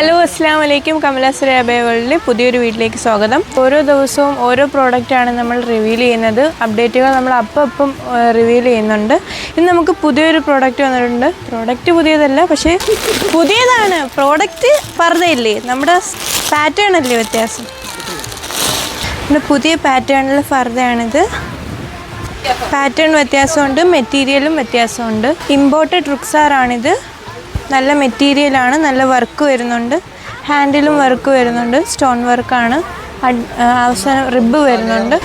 Hello അസ്സാം വലൈക്കും കമല അബേവളിലെ പുതിയൊരു വീട്ടിലേക്ക് സ്വാഗതം. ഓരോ ദിവസവും ഓരോ പ്രോഡക്റ്റാണ് നമ്മൾ റിവീൽ ചെയ്യുന്നത്. അപ്ഡേറ്റുകൾ നമ്മൾ അപ്പം അപ്പം റിവീൽ ചെയ്യുന്നുണ്ട്. ഇന്ന് നമുക്ക് പുതിയൊരു പ്രോഡക്റ്റ് വന്നിട്ടുണ്ട്. പ്രോഡക്റ്റ് പുതിയതല്ല പക്ഷേ പുതിയതാണ്. പ്രോഡക്റ്റ് പറഞ്ഞില്ലേ നമ്മുടെ പാറ്റേൺ അല്ലേ വ്യത്യാസം? പിന്നെ പുതിയ പാറ്റേണിൽ ഫർദയാണിത് പാറ്റേൺ വ്യത്യാസമുണ്ട് മെറ്റീരിയലും വ്യത്യാസമുണ്ട്. ഇമ്പോർട്ടഡ് റുക്സാറാണിത് നല്ല മെറ്റീരിയലാണ് നല്ല വർക്ക് വരുന്നുണ്ട്. ഹാൻഡിലും വർക്ക് വരുന്നുണ്ട് സ്റ്റോൺ വർക്കാണ് അവസാനം റിബ് വരുന്നുണ്ട്.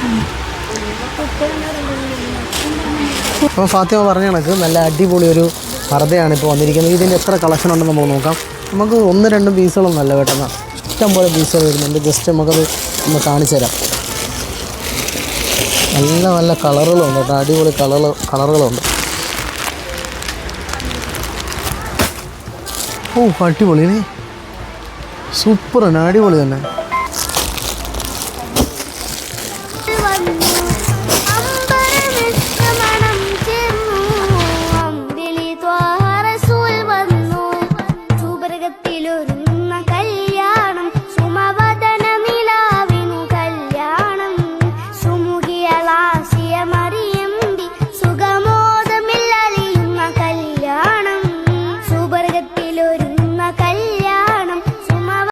അപ്പോൾ ഫാത്തിമ പറഞ്ഞ കണക്ക് നല്ല അടിപൊളി ഒരു പർദ്ദയാണ് ഇപ്പോൾ വന്നിരിക്കുന്നത്. ഇതിന്റെ എത്ര കളക്ഷൻ ഉണ്ടെന്ന് നമുക്ക് നോക്കാം. നമുക്ക് ഒന്ന് രണ്ട് പീസുകളൊന്നും നല്ല കേട്ടോ ഇഷ്ടംപോലെ പീസുകൾ വരുന്നുണ്ട്. ജസ്റ്റ് നമുക്കത് ഒന്ന് കാണിച്ചു തരാം. നല്ല നല്ല കളറുകളുണ്ട് കേട്ടോ. അടിപൊളി കളർ കളറുകളുണ്ട് ഓ അടിപൊളിയേ സൂപ്പർ തന്നെ അടിപൊളി തന്നെ. ഒരു